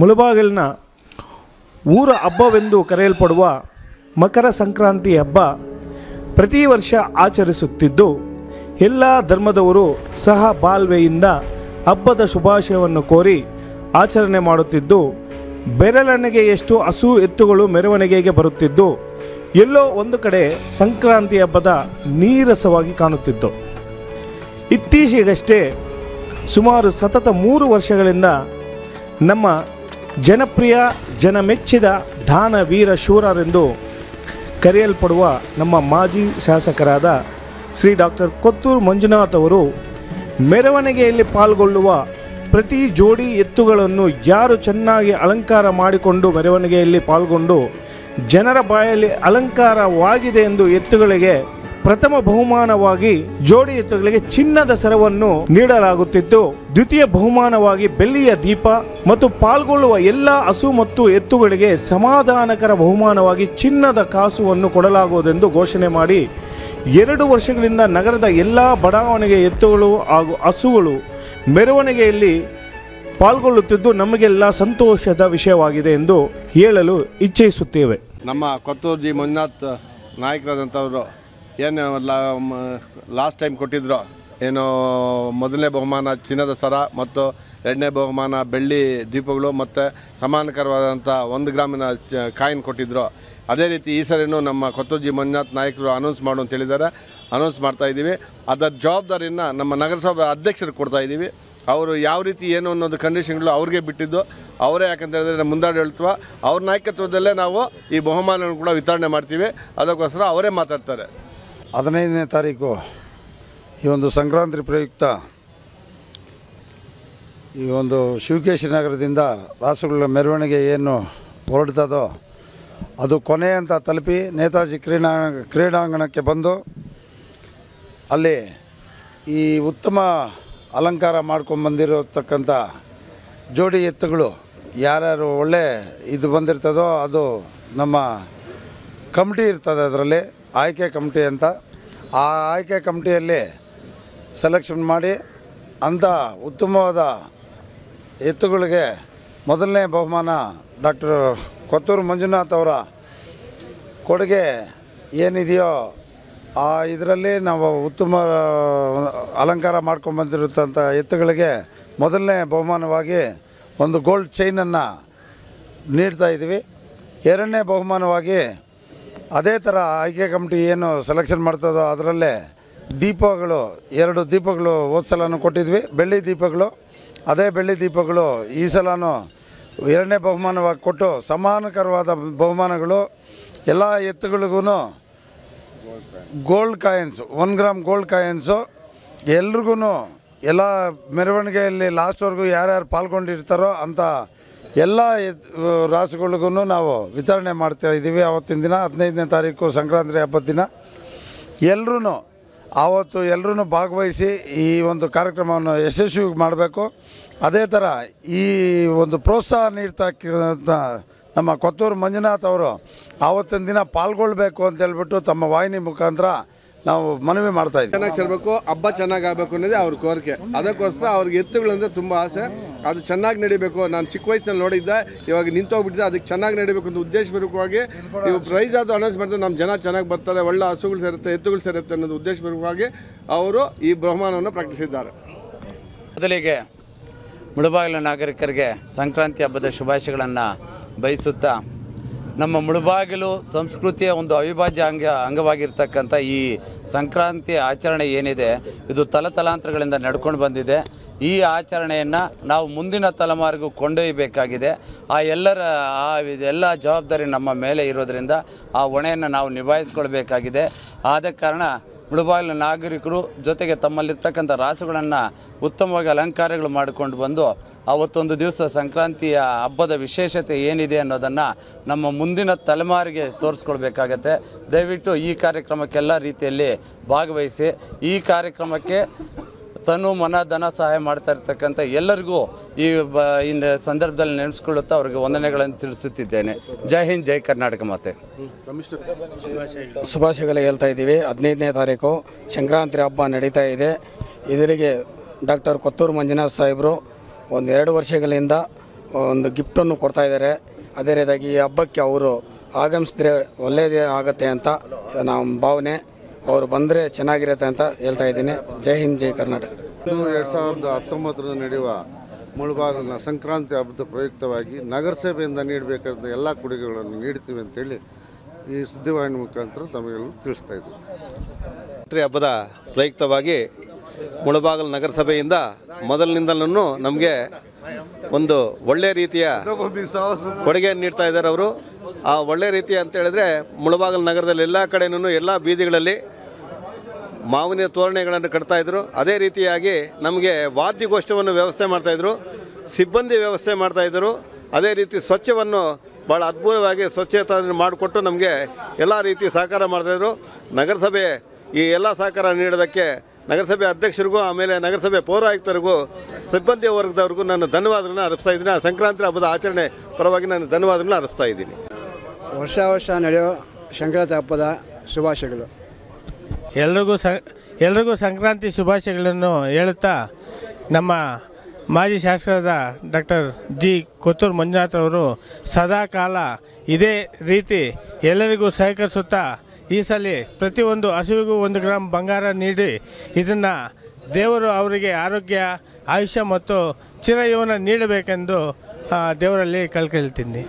ಮುಳಬಾಗಿಲಿನ ಊರ ಹಬ್ಬವೆಂದು ಕರೆಯಲ್ಪಡುವ ಮಕರ ಸಂಕ್ರಾಂತಿ ಹಬ್ಬ ಪ್ರತಿ ವರ್ಷ ಆಚರಿಸುತ್ತಿದ್ದು, ಎಲ್ಲ ಧರ್ಮದವರು ಸಹ ಬಾಲ್ವೆಯಿಂದ ಹಬ್ಬದ ಶುಭಾಶಯವನ್ನು ಕೋರಿ ಆಚರಣೆ ಮಾಡುತ್ತಿದ್ದು ಬೆರಳೆಣೆಗೆ ಎಷ್ಟು ಹಸು ಎತ್ತುಗಳು ಮೆರವಣಿಗೆಗೆ ಬರುತ್ತಿದ್ದು, ಎಲ್ಲೋ ಒಂದು ಕಡೆ ಸಂಕ್ರಾಂತಿ ಹಬ್ಬದ ನೀರಸವಾಗಿ ಕಾಣುತ್ತಿದ್ದು. ಇತ್ತೀಚೆಗಷ್ಟೇ ಸುಮಾರು ಸತತ ಮೂರು ವರ್ಷಗಳಿಂದ ನಮ್ಮ ಜನಪ್ರಿಯ, ಜನಮೆಚ್ಚಿದ ದಾನವೀರ ಶೂರರೆಂದು ಕರೆಯಲ್ಪಡುವ ನಮ್ಮ ಮಾಜಿ ಶಾಸಕರಾದ ಶ್ರೀ ಡಾಕ್ಟರ್ ಕೊತ್ತೂರು ಮಂಜುನಾಥ್ ಅವರು ಮೆರವಣಿಗೆಯಲ್ಲಿ ಪಾಲ್ಗೊಳ್ಳುವ ಪ್ರತಿ ಜೋಡಿ ಎತ್ತುಗಳನ್ನು ಯಾರು ಚೆನ್ನಾಗಿ ಅಲಂಕಾರ ಮಾಡಿಕೊಂಡು ಮೆರವಣಿಗೆಯಲ್ಲಿ ಪಾಲ್ಗೊಂಡು ಜನರ ಬಾಯಲ್ಲಿ ಅಲಂಕಾರವಾಗಿದೆ ಎಂದು ಎತ್ತುಗಳಿಗೆ ಪ್ರಥಮ ಬಹುಮಾನವಾಗಿ ಜೋಡಿ ಎತ್ತುಗಳಿಗೆ ಚಿನ್ನದ ಸರವನ್ನು ನೀಡಲಾಗುತ್ತಿದ್ದು ದ್ವಿತೀಯ ಬಹುಮಾನವಾಗಿ ಬೆಳ್ಳಿಯ ದೀಪ ಮತ್ತು ಪಾಲ್ಗೊಳ್ಳುವ ಎಲ್ಲ ಹಸು ಮತ್ತು ಎತ್ತುಗಳಿಗೆ ಸಮಾಧಾನಕರ ಬಹುಮಾನವಾಗಿ ಚಿನ್ನದ ಕಾಸುವನ್ನು ಕೊಡಲಾಗುವುದೆಂದು ಘೋಷಣೆ ಮಾಡಿ, ಎರಡು ವರ್ಷಗಳಿಂದ ನಗರದ ಎಲ್ಲ ಬಡಾವಣೆಗೆ ಎತ್ತುಗಳು ಹಾಗೂ ಹಸುಗಳು ಮೆರವಣಿಗೆಯಲ್ಲಿ ಪಾಲ್ಗೊಳ್ಳುತ್ತಿದ್ದು ನಮಗೆಲ್ಲ ಸಂತೋಷದ ವಿಷಯವಾಗಿದೆ ಎಂದು ಹೇಳಲು ಇಚ್ಛಿಸುತ್ತೇವೆ. ನಮ್ಮ ಕೊತ್ತೂರ್ಜಿ ಮಂಜುನಾಥ್ ನಾಯಕರಾದಂಥವರು ಏನು ಲಾಸ್ಟ್ ಟೈಮ್ ಕೊಟ್ಟಿದ್ರು. ಏನು ಮೊದಲನೇ ಬಹುಮಾನ ಚಿನ್ನದ ಸರ ಮತ್ತು ಎರಡನೇ ಬಹುಮಾನ ಬೆಳ್ಳಿ ದೀಪಗಳು ಮತ್ತು ಸಮಾನಕರವಾದಂಥ ಒಂದು ಗ್ರಾಮಿನ ಕಾಯಿನ್ ಕೊಟ್ಟಿದ್ರು. ಅದೇ ರೀತಿ ಈ ಸರಿನೂ ನಮ್ಮ ಕೊತ್ತೂಜಿ ಮಂಜುನಾಥ್ ನಾಯಕರು ಅನೌನ್ಸ್ ಮಾಡು ಅಂತ ಹೇಳಿದ್ದಾರೆ. ಅನೌನ್ಸ್ ಮಾಡ್ತಾ ಇದ್ದೀವಿ. ಅದರ ಜವಾಬ್ದಾರಿಯನ್ನು ನಮ್ಮ ನಗರಸಭೆ ಅಧ್ಯಕ್ಷರಿಗೆ ಕೊಡ್ತಾ ಇದ್ದೀವಿ. ಅವರು ಯಾವ ರೀತಿ ಏನು ಅನ್ನೋದು ಕಂಡೀಷನ್ಗಳು ಅವ್ರಿಗೆ ಬಿಟ್ಟಿದ್ದು, ಅವರೇ ಯಾಕಂತ ಹೇಳಿದ್ರೆ ಮುಂದಾಡಳಿತ್ವ ಅವ್ರ ನಾಯಕತ್ವದಲ್ಲೇ ನಾವು ಈ ಬಹುಮಾನವನ್ನು ಕೂಡ ವಿತರಣೆ ಮಾಡ್ತೀವಿ. ಅದಕ್ಕೋಸ್ಕರ ಅವರೇ ಮಾತಾಡ್ತಾರೆ. ಹದಿನೈದನೇ ತಾರೀಕು ಈ ಒಂದು ಸಂಕ್ರಾಂತಿ ಪ್ರಯುಕ್ತ ಈ ಒಂದು ಶಿವಕೇಶಿ ನಗರದಿಂದ ರಾಸುಗಳ ಮೆರವಣಿಗೆ ಏನು ಹೊರಡ್ತದೋ ಅದು ಕೊನೆ ಅಂತ ತಲುಪಿ ನೇತಾಜಿ ಕ್ರೀಡಾ ಕ್ರೀಡಾಂಗಣಕ್ಕೆ ಬಂದು ಅಲ್ಲಿ ಈ ಉತ್ತಮ ಅಲಂಕಾರ ಮಾಡ್ಕೊಂಡು ಬಂದಿರತಕ್ಕಂಥ ಜೋಡಿ ಎತ್ತುಗಳು ಯಾರ್ಯಾರು ಒಳ್ಳೆ ಇದು ಬಂದಿರ್ತದೋ ಅದು ನಮ್ಮ ಕಮಿಟಿ ಇರ್ತದೆ ಅದರಲ್ಲಿ. ಆಯ್ಕೆ ಕಮಿಟಿ ಅಂತ ಆ ಆಯ್ಕೆ ಕಮಿಟಿಯಲ್ಲಿ ಸೆಲೆಕ್ಷನ್ ಮಾಡಿ ಅಂಥ ಉತ್ತಮವಾದ ಎತ್ತುಗಳಿಗೆ ಮೊದಲನೇ ಬಹುಮಾನ ಡಾಕ್ಟರ್ ಕೊತ್ತೂರು ಮಂಜುನಾಥ್ ಅವರ ಕೊಡುಗೆ ಏನಿದೆಯೋ ಆ ಇದರಲ್ಲಿ ನಾವು ಉತ್ತಮ ಅಲಂಕಾರ ಮಾಡ್ಕೊಂಬಂದಿರುತ್ತಂಥ ಎತ್ತುಗಳಿಗೆ ಮೊದಲನೇ ಬಹುಮಾನವಾಗಿ ಒಂದು ಗೋಲ್ಡ್ ಚೈನನ್ನು ನೀಡ್ತಾ ಇದ್ದೀವಿ. ಎರಡನೇ ಬಹುಮಾನವಾಗಿ ಅದೇ ಥರ ಆಯ್ಕೆ ಕಮಿಟಿ ಏನು ಸೆಲೆಕ್ಷನ್ ಮಾಡ್ತದೋ ಅದರಲ್ಲೇ ದೀಪಗಳು, ಎರಡು ದೀಪಗಳು ಹೋದ ಸಲನೂ ಕೊಟ್ಟಿದ್ವಿ. ಬೆಳ್ಳಿ ದೀಪಗಳು, ಅದೇ ಬೆಳ್ಳಿ ದೀಪಗಳು ಈ ಸಲನೂ ಎರಡನೇ ಬಹುಮಾನವಾಗಿ ಕೊಟ್ಟು ಸಮಾನಕರವಾದ ಬಹುಮಾನಗಳು, ಎಲ್ಲ ಎತ್ತುಗಳಿಗೂ gold coins one gram gold coins ಎಲ್ರಿಗೂ ಎಲ್ಲ ಮೆರವಣಿಗೆಯಲ್ಲಿ ಲಾಸ್ಟ್ವರೆಗೂ ಯಾರ್ಯಾರು ಪಾಲ್ಗೊಂಡಿರ್ತಾರೋ ಅಂಥ ಎಲ್ಲ ರಾಸುಗಳಿಗೂ ನಾವು ವಿತರಣೆ ಮಾಡ್ತಾ ಇದ್ದೀವಿ. ಆವತ್ತಿನ ದಿನ ಹದಿನೈದನೇ ತಾರೀಕು ಸಂಕ್ರಾಂತಿ ಹಬ್ಬದ ದಿನ. ಎಲ್ಲರೂ ಆವತ್ತು ಎಲ್ಲರೂ ಭಾಗವಹಿಸಿ ಈ ಒಂದು ಕಾರ್ಯಕ್ರಮವನ್ನು ಯಶಸ್ವಿ ಮಾಡಬೇಕು. ಅದೇ ಥರ ಈ ಒಂದು ಪ್ರೋತ್ಸಾಹ ನೀಡ್ತಕ್ಕಂಥ ನಮ್ಮ ಕೊತ್ತೂರು ಮಂಜುನಾಥ್ ಅವರು ಆವತ್ತಿನ ದಿನ ಪಾಲ್ಗೊಳ್ಬೇಕು ಅಂತ ಹೇಳ್ಬಿಟ್ಟು ತಮ್ಮ ವಾಹಿನಿ ಮುಖಾಂತರ ನಾವು ಮನವಿ ಮಾಡ್ತಾ ಇದ್ದೀವಿ. ಚೆನ್ನಾಗಿ ಸರ್ಬೇಕು ಹಬ್ಬ ಚೆನ್ನಾಗಿ ಆಗಬೇಕು ಅನ್ನೋದೇ ಅವ್ರ ಕೋರಿಕೆ. ಅದಕ್ಕೋಸ್ಕರ ಅವ್ರಿಗೆ ಎತ್ತುಗಳಂದ್ರೆ ತುಂಬ ಆಸೆ. ಅದು ಚೆನ್ನಾಗಿ ನಡಿಬೇಕು. ನಾನು ಚಿಕ್ಕ ವಯಸ್ಸಿನಲ್ಲಿ ನೋಡಿದ್ದೆ ಇವಾಗ ನಿಂತೋಗ್ಬಿಟ್ಟಿದೆ ಅದಕ್ಕೆ ಚೆನ್ನಾಗಿ ನಡಿಬೇಕು ಅಂತ ಉದ್ದೇಶಪೂರ್ವಕವಾಗಿ ನೀವು ಪ್ರೈಸ್ ಆದರೂ ಅನೌನ್ಸ್ ಮಾಡಿದ್ರೆ ನಮ್ಮ ಜನ ಚೆನ್ನಾಗಿ ಬರ್ತಾರೆ ಒಳ್ಳೆ ಹಸುಗಳು ಸೇರುತ್ತೆ ಎತ್ತುಗಳು ಸೇರುತ್ತೆ ಅನ್ನೋದು ಉದ್ದೇಶಪೂರ್ವಕವಾಗಿ ಅವರು ಈ ಬಹುಮಾನವನ್ನು ಪ್ರಕಟಿಸಿದ್ದಾರೆ. ಮೊದಲಿಗೆ ಮುಳುಬಾಗಿಲ ನಾಗರಿಕರಿಗೆ ಸಂಕ್ರಾಂತಿ ಹಬ್ಬದ ಶುಭಾಶಯಗಳನ್ನು ಬಯಸುತ್ತಾ ನಮ್ಮ ಮುಳುಬಾಗಿಲು ಸಂಸ್ಕೃತಿಯ ಒಂದು ಅವಿಭಾಜ್ಯ ಅಂಗ ಅಂಗವಾಗಿರ್ತಕ್ಕಂಥ ಈ ಸಂಕ್ರಾಂತಿ ಆಚರಣೆ ಏನಿದೆ, ಇದು ತಲತಲಾಂತರಗಳಿಂದ ನಡ್ಕೊಂಡು ಬಂದಿದೆ. ಈ ಆಚರಣೆಯನ್ನು ನಾವು ಮುಂದಿನ ತಲೆಮಾರಿಗೂ ಕೊಂಡೊಯ್ಯಬೇಕಾಗಿದೆ. ಆ ಎಲ್ಲರ, ಆ ಎಲ್ಲ ಜವಾಬ್ದಾರಿ ನಮ್ಮ ಮೇಲೆ ಇರೋದರಿಂದ ಆ ಹೊಣೆಯನ್ನು ನಾವು ನಿಭಾಯಿಸ್ಕೊಳ್ಬೇಕಾಗಿದೆ. ಆದ ಕಾರಣ ಮುಳುಬಾಗಿಲು ನಾಗರಿಕರು ಜೊತೆಗೆ ತಮ್ಮಲ್ಲಿರ್ತಕ್ಕಂಥ ರಾಸುಗಳನ್ನು ಉತ್ತಮವಾಗಿ ಅಲಂಕಾರಗಳು ಮಾಡಿಕೊಂಡು ಬಂದು ಅವತ್ತೊಂದು ದಿವಸ ಸಂಕ್ರಾಂತಿಯ ಹಬ್ಬದ ವಿಶೇಷತೆ ಏನಿದೆ ಅನ್ನೋದನ್ನು ನಮ್ಮ ಮುಂದಿನ ತಲೆಮಾರಿಗೆ ತೋರಿಸ್ಕೊಳ್ಬೇಕಾಗತ್ತೆ ದಯವಿಟ್ಟು ಈ ಕಾರ್ಯಕ್ರಮಕ್ಕೆಲ್ಲ ರೀತಿಯಲ್ಲಿ ಭಾಗವಹಿಸಿ, ಈ ಕಾರ್ಯಕ್ರಮಕ್ಕೆ ತನು ಮನ, ಧನ ಸಹಾಯ ಮಾಡ್ತಾ ಇರ್ತಕ್ಕಂಥ ಎಲ್ಲರಿಗೂ ಈ ಬ ಸಂದರ್ಭದಲ್ಲಿ ನೆನೆಸ್ಕೊಳ್ಳುತ್ತಾ ಅವ್ರಿಗೆ ವಂದನೆಗಳನ್ನು ತಿಳಿಸುತ್ತಿದ್ದೇನೆ. ಜೈ ಹಿಂದ್, ಜೈ ಕರ್ನಾಟಕ ಮಾತೆ. ಶುಭಾಶಯಗಳು ಹೇಳ್ತಾ ಇದ್ದೀವಿ. ಹದಿನೈದನೇ ತಾರೀಕು ಸಂಕ್ರಾಂತಿ ಹಬ್ಬ ನಡೀತಾ ಇದೆ. ಇದರಿಗೆ ಡಾಕ್ಟರ್ ಕೊತ್ತೂರು ಮಂಜುನಾಥ್ ಸಾಹೇಬರು ಒಂದು ಎರಡು ವರ್ಷಗಳಿಂದ ಒಂದು ಗಿಫ್ಟನ್ನು ಕೊಡ್ತಾ ಇದ್ದಾರೆ. ಅದೇ ರೀತಿಯಾಗಿ ಈ ಹಬ್ಬಕ್ಕೆ ಅವರು ಆಗಮಿಸಿದ್ರೆ ಒಳ್ಳೆಯದೇ ಆಗುತ್ತೆ ಅಂತ ನಮ್ಮ ಭಾವನೆ. ಅವರು ಬಂದರೆ ಚೆನ್ನಾಗಿರುತ್ತೆ ಅಂತ ಹೇಳ್ತಾ ಇದ್ದೀನಿ. ಜೈ ಹಿಂದ್ ಜೈ ಕರ್ನಾಟಕ. ಇನ್ನು ಎರಡು ಸಾವಿರದ ಹತ್ತೊಂಬತ್ತರಲ್ಲಿ ನಡೆಯುವ ಮುಳುಬಾಗಿಲಿನ ಸಂಕ್ರಾಂತಿ ಹಬ್ಬದ ಪ್ರಯುಕ್ತವಾಗಿ ನಗರಸಭೆಯಿಂದ ನೀಡಬೇಕಾದ ಎಲ್ಲ ಕೊಡುಗೆಗಳನ್ನು ನೀಡ್ತೀವಿ ಅಂತೇಳಿ ಈ ಸುದ್ದಿವಾಹಿನಿ ಮುಖಾಂತರ ತಮಗೆಲ್ಲ ತಿಳಿಸ್ತಾ ಇದ್ದೀವಿ ರಾತ್ರಿ ಹಬ್ಬದ ಪ್ರಯುಕ್ತವಾಗಿ ಮುಳಬಾಗಲ್ ನಗರಸಭೆಯಿಂದ ಮೊದಲಿನಿಂದಲೂ ನಮಗೆ ಒಂದು ಒಳ್ಳೆಯ ರೀತಿಯ ಕೊಡುಗೆಯನ್ನು ನೀಡ್ತಾ ಇದ್ದಾರೆ ಅವರು. ಆ ಒಳ್ಳೆ ರೀತಿ ಅಂತ ಹೇಳಿದ್ರೆ ಮುಳಬಾಗಲ್ ನಗರದಲ್ಲಿ ಎಲ್ಲ ಕಡೆನೂ ಎಲ್ಲ ಬೀದಿಗಳಲ್ಲಿ ಮಾವಿನ ತೋರಣೆಗಳನ್ನು ಕಟ್ತಾಯಿದ್ರು ಅದೇ ರೀತಿಯಾಗಿ ನಮಗೆ ವಾದ್ಯಗೋಷ್ಠವನ್ನು ವ್ಯವಸ್ಥೆ ಮಾಡ್ತಾಯಿದ್ರು ಸಿಬ್ಬಂದಿ ವ್ಯವಸ್ಥೆ ಮಾಡ್ತಾಯಿದ್ರು ಅದೇ ರೀತಿ ಸ್ವಚ್ಛವನ್ನು ಭಾಳ ಅದ್ಭುತವಾಗಿ ಸ್ವಚ್ಛತೆ ಮಾಡಿಕೊಟ್ಟು ನಮಗೆ ಎಲ್ಲ ರೀತಿ ಸಹಕಾರ ಮಾಡ್ತಾಯಿದ್ರು ನಗರಸಭೆ ಈ ಎಲ್ಲ ಸಹಕಾರ ನೀಡೋದಕ್ಕೆ ನಗರಸಭೆ ಅಧ್ಯಕ್ಷರಿಗೂ ಆಮೇಲೆ ನಗರಸಭೆ ಪೌರಾಯುಕ್ತರಿಗೂ ಸಿಬ್ಬಂದಿ ವರ್ಗದವ್ರಿಗೂ ನಾನು ಧನ್ಯವಾದಗಳನ್ನ ಅರ್ಪಿಸ್ತಾ ಇದ್ದೀನಿ. ಆ ಸಂಕ್ರಾಂತಿ ಹಬ್ಬದ ಆಚರಣೆ ಪರವಾಗಿ ನಾನು ಧನ್ಯವಾದಗಳನ್ನ ಅರ್ಪಿಸ್ತಾ ಇದ್ದೀನಿ. ವರ್ಷ ವರ್ಷ ನಡೆಯೋ ಸಂಕ್ರಾಂತಿ ಹಬ್ಬದ ಶುಭಾಶಯಗಳು. ಎಲ್ರಿಗೂ ಸ ಎಲ್ರಿಗೂ ಸಂಕ್ರಾಂತಿ ಶುಭಾಶಯಗಳನ್ನು ಹೇಳುತ್ತಾ ನಮ್ಮ ಮಾಜಿ ಶಾಸಕರಾದ ಡಾಕ್ಟರ್ ಜಿ ಕೊತ್ತೂರು ಮಂಜುನಾಥ್ ಅವರು ಸದಾ ಕಾಲ ಇದೇ ರೀತಿ ಎಲ್ಲರಿಗೂ ಸಹಕರಿಸುತ್ತಾ ಈ ಸಲ ಪ್ರತಿಯೊಂದು ಹಸುವಿಗೂ ಒಂದು ಗ್ರಾಮ್ ಬಂಗಾರ ನೀಡಿ ಇದನ್ನು ದೇವರು ಅವರಿಗೆ ಆರೋಗ್ಯ, ಆಯುಷ್ಯ ಮತ್ತು ಚಿರಯೌವನ ನೀಡಬೇಕೆಂದು ದೇವರಲ್ಲಿ ಕಳ್ಕೊಳ್ತೀನಿ